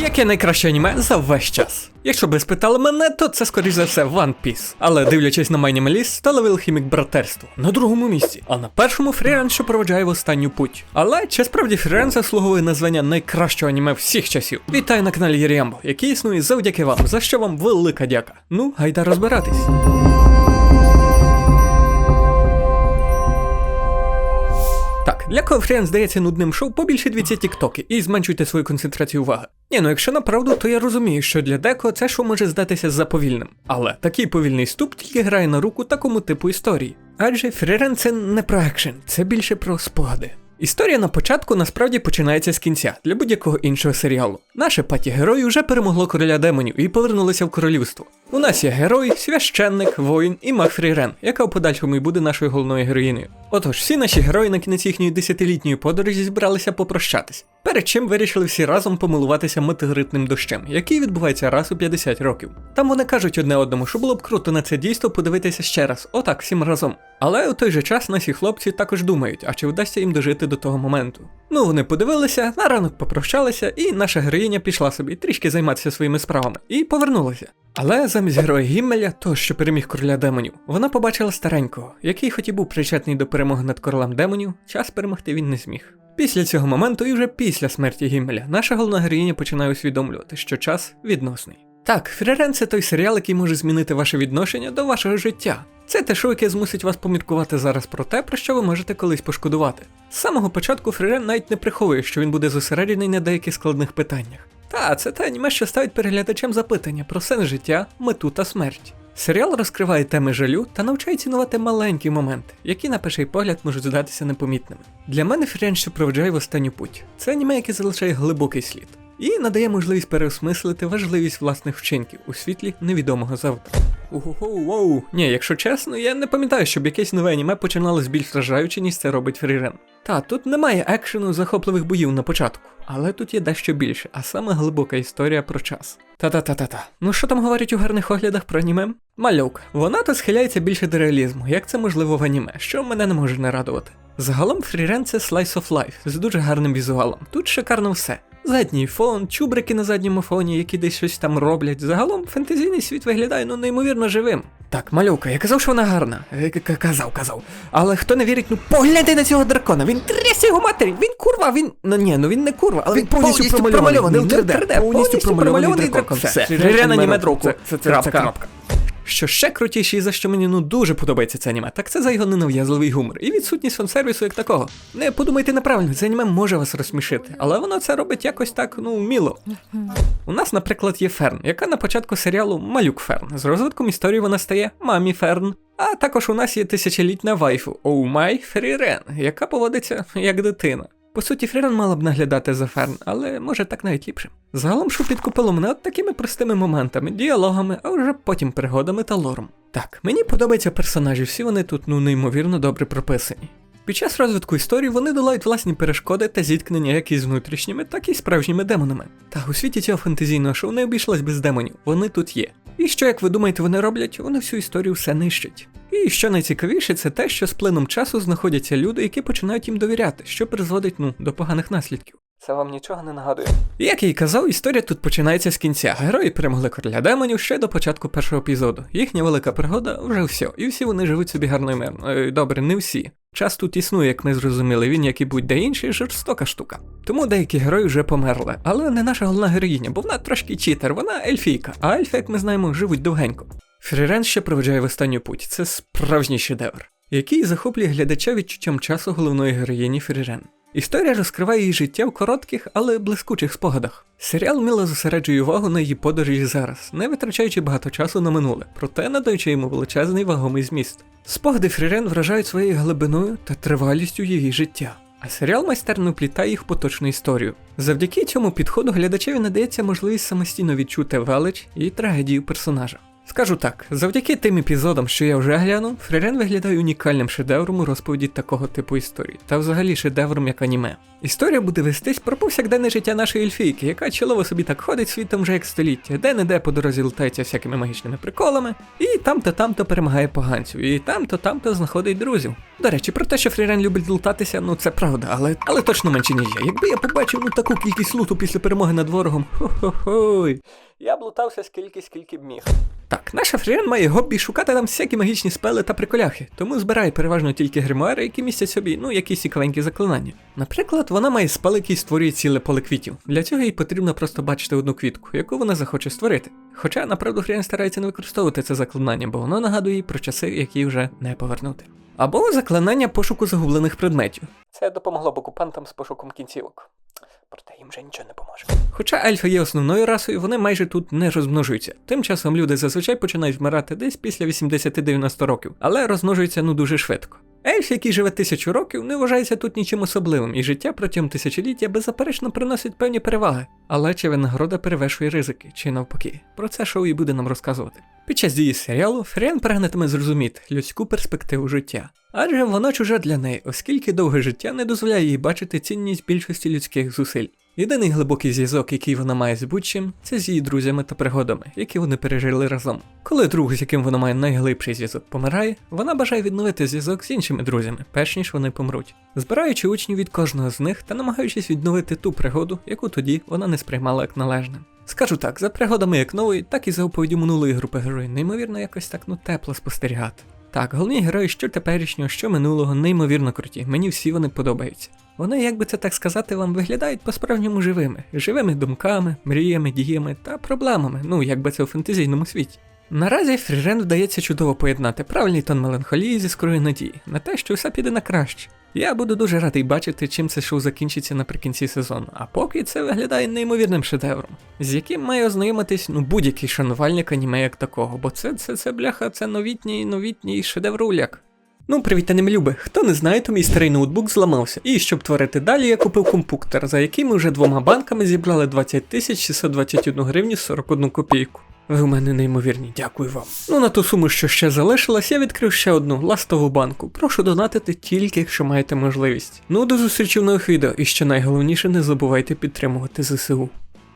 Яке найкраще аніме за весь час? Якщо би спитали мене, то це скоріш за все One Piece. Але дивлячись на Майнімаліст, то ловив хімік братерство на другому місці, а на першому Фрірен, що проведжає в останню путь. Але чи справді Фрірен заслуговує названня найкращого аніме всіх часів? Вітаю на каналі Єріамбо, який існує завдяки вам, за що вам велика дяка. Ну, гайда розбиратись. Для кого Фріан здається нудним шоу, побільше дивіться тіктоки і зменшуйте свою концентрацію уваги. Ні, ну якщо направду, то я розумію, що для деко це шоу може здатися заповільним. Але такий повільний ступ тільки грає на руку такому типу історії. Адже Фрірен це не про екшен, це більше про спогади. Історія на початку насправді починається з кінця для будь-якого іншого серіалу. Наше паті герої вже перемогло короля демонів і повернулося в королівство. У нас є герой, священник, воїн і маг Фрірен, яка в подальшому і буде нашою головною героїнею. Отож, всі наші герої на кінець їхньої десятилітньої подорожі збиралися попрощатись. Перед чим вирішили всі разом помилуватися метеоритним дощем, який відбувається раз у 50 років. Там вони кажуть одне одному, що було б круто на це дійство подивитися ще раз, отак, всім разом. Але у той же час наші хлопці також думають, а чи вдасться їм дожити до того моменту. Ну, вони подивилися, на ранок попрощалися, і наша героїня пішла собі трішки займатися своїми справами і повернулася. Але замість героя Гіммеля, того, що переміг короля демонів, вона побачила старенького, який хоч і був причетний до перемоги над королем демонів, час перемогти він не зміг. Після цього моменту, і вже після смерті Гіммеля, наша головна героїня починає усвідомлювати, що час відносний. Так, Фрірен це той серіал, який може змінити ваше відношення до вашого життя. Це те шоу, яке змусить вас поміркувати зараз про те, про що ви можете колись пошкодувати. З самого початку Фрірен навіть не приховує, що він буде зосереджений на деяких складних питаннях. Та, це те аніме, що ставить переглядачам запитання про сенс життя, мету та смерть. Серіал розкриває теми жалю та навчає цінувати маленькі моменти, які на перший погляд можуть здатися непомітними. Для мене Фрірен, що проведжає в останню путь. Це аніме, яке залишає глибокий слід. І надає можливість переосмислити важливість власних вчинків у світлі невідомого завтра. Угу-воу. Ні, якщо чесно, я не пам'ятаю, щоб якесь нове аніме починалось більш вражаюче, ніж це робить Фрірен. Та, тут немає екшену захопливих боїв на початку, але тут є дещо більше, а саме глибока історія про час. Та-та-та-та-та. Ну що там говорять у гарних оглядах про аніме? Малюк. Вона то схиляється більше до реалізму, як це можливо в аніме, що мене не може не радувати. Загалом Фрірен це Slice of Life з дуже гарним візуалом. Тут шикарно все. Задній фон, чубрики на задньому фоні, які десь щось там роблять. Загалом фентезійний світ виглядає ну неймовірно живим. Так, малюка, я казав, що вона гарна. Е, к- Казав, казав. Але хто не вірить, ну погляньте на цього дракона. Він трясся його матері. Він курва, він. Ну ні, ну він не курва, але Він повністю промальований, не не 3D, повністю промальований дракон. Все, аніме друг. це- Це, це- це крапка. Що ще крутіше і за що мені ну дуже подобається це аніме, так це за його ненав'язливий гумор і відсутність фан-сервісу як такого. Не подумайте неправильно, це аніме може вас розсмішити, але воно це робить якось так, ну, міло. У нас, наприклад, є Ферн, яка на початку серіалу Малюк Ферн. З розвитком історії вона стає Мамі Ферн. А також у нас є тисячолітня вайфу Оу Май Фрірен, яка поводиться як дитина. По суті, Фріран мала б наглядати за Ферн, але може так навіть ліпше. Загалом що підкупило мене от такими простими моментами, діалогами, а вже потім пригодами та лором. Так, мені подобаються персонажі, всі вони тут ну неймовірно добре прописані. Під час розвитку історії вони долають власні перешкоди та зіткнення як із внутрішніми, так і справжніми демонами. Та у світі цього фантазійного шоу не обійшлось без демонів, вони тут є. І що, як ви думаєте, вони роблять? Вони всю історію все нищать. І що найцікавіше, це те, що з плином часу знаходяться люди, які починають їм довіряти, що призводить ну до поганих наслідків. Це вам нічого не нагадує. Як я й казав, історія тут починається з кінця. Герої перемогли короля демонів ще до початку першого епізоду. Їхня велика пригода вже все, і всі вони живуть собі гарно і мирно. Е, Добре, не всі. Час тут існує, як зрозуміли, він, як і будь-де інший, жорстока штука. Тому деякі герої вже померли, але не наша головна героїня, бо вона трошки читер, вона ельфійка, а ельфи, як ми знаємо, живуть довгенько. Фрірен ще проведжає в останню путь. Це справжній шедевр, який захоплює глядача відчуттям часу головної героїні Фрірен. Історія розкриває її життя в коротких, але блискучих спогадах. Серіал мило зосереджує увагу на її подорожі зараз, не витрачаючи багато часу на минуле, проте надаючи йому величезний вагомий зміст. Спогади Фрірен вражають своєю глибиною та тривалістю її життя. А серіал майстерно вплітає їх поточну історію. Завдяки цьому підходу глядачеві надається можливість самостійно відчути велич і трагедію персонажа. Скажу так, завдяки тим епізодам, що я вже глянув, Фрірен виглядає унікальним шедевром у розповіді такого типу історії, та взагалі шедевром як аніме. Історія буде вестись про повсякденне життя нашої ельфійки, яка чолово собі так ходить світом вже як століття, де не де по дорозі лутається всякими магічними приколами, і там-то там-то перемагає поганців, і там-то там-то знаходить друзів. До речі, про те, що Фрірен любить лутатися, ну це правда, але, але точно менше ніж я. Якби я побачив ну таку кількість луту після перемоги над ворогом, хо-хо-хой. Я б лутався скільки, скільки б міг. Так, наша Фрірен має гобі шукати там всякі магічні спели та приколяхи, тому збирає переважно тільки гримуари, які містять собі, ну, якісь цікавенькі заклинання. Наприклад, вона має спел, який створює ціле поле квітів. Для цього їй потрібно просто бачити одну квітку, яку вона захоче створити. Хоча, направду, Фрірен старається не використовувати це заклинання, бо воно нагадує про часи, які вже не повернути. Або заклинання пошуку загублених предметів. Це допомогло б окупантам з пошуком кінцівок. Проте їм вже нічого не поможе. Хоча ельфи є основною расою, вони майже тут не розмножуються. Тим часом люди зазвичай починають вмирати десь після 80-90 років, але розмножуються ну дуже швидко. Ельф, який живе тисячу років, не вважається тут нічим особливим, і життя протягом тисячоліття беззаперечно приносить певні переваги. Але чи винагорода перевершує ризики, чи навпаки? Про це шоу і буде нам розказувати. Під час дії серіалу Фріан прагнетиме зрозуміти людську перспективу життя. Адже воно чуже для неї, оскільки довге життя не дозволяє їй бачити цінність більшості людських зусиль. Єдиний глибокий зв'язок, який вона має з будь-чим, це з її друзями та пригодами, які вони пережили разом. Коли друг, з яким вона має найглибший зв'язок, помирає, вона бажає відновити зв'язок з іншими друзями, перш ніж вони помруть, збираючи учнів від кожного з них та намагаючись відновити ту пригоду, яку тоді вона не сприймала як належне. Скажу так, за пригодами як нової, так і за оповіддю минулої групи героїв, неймовірно якось так ну тепло спостерігати. Так, головні герої, що теперішнього, що минулого, неймовірно круті. Мені всі вони подобаються. Вони, як би це так сказати, вам виглядають по-справжньому живими, живими думками, мріями, діями та проблемами, ну як би це у фентезійному світі. Наразі Фрірен вдається чудово поєднати правильний тон меланхолії зі іскрою надії на те, що все піде на краще. Я буду дуже радий бачити, чим це шоу закінчиться наприкінці сезону, а поки це виглядає неймовірним шедевром, з яким має ознайомитись ну будь-який шанувальник аніме як такого, бо це це, це бляха, це новітній новітній шедевруляк. Ну, привіт, любе. Хто не знає, то мій старий ноутбук зламався. І щоб творити далі, я купив компуктор, за який ми вже двома банками зібрали 20 тисяч 621 гривню 41 копійку. Ви у мене неймовірні, дякую вам. Ну на ту суму, що ще залишилась, я відкрив ще одну ластову банку. Прошу донатити тільки, якщо маєте можливість. Ну до зустрічі в нових відео, і що найголовніше, не забувайте підтримувати ЗСУ.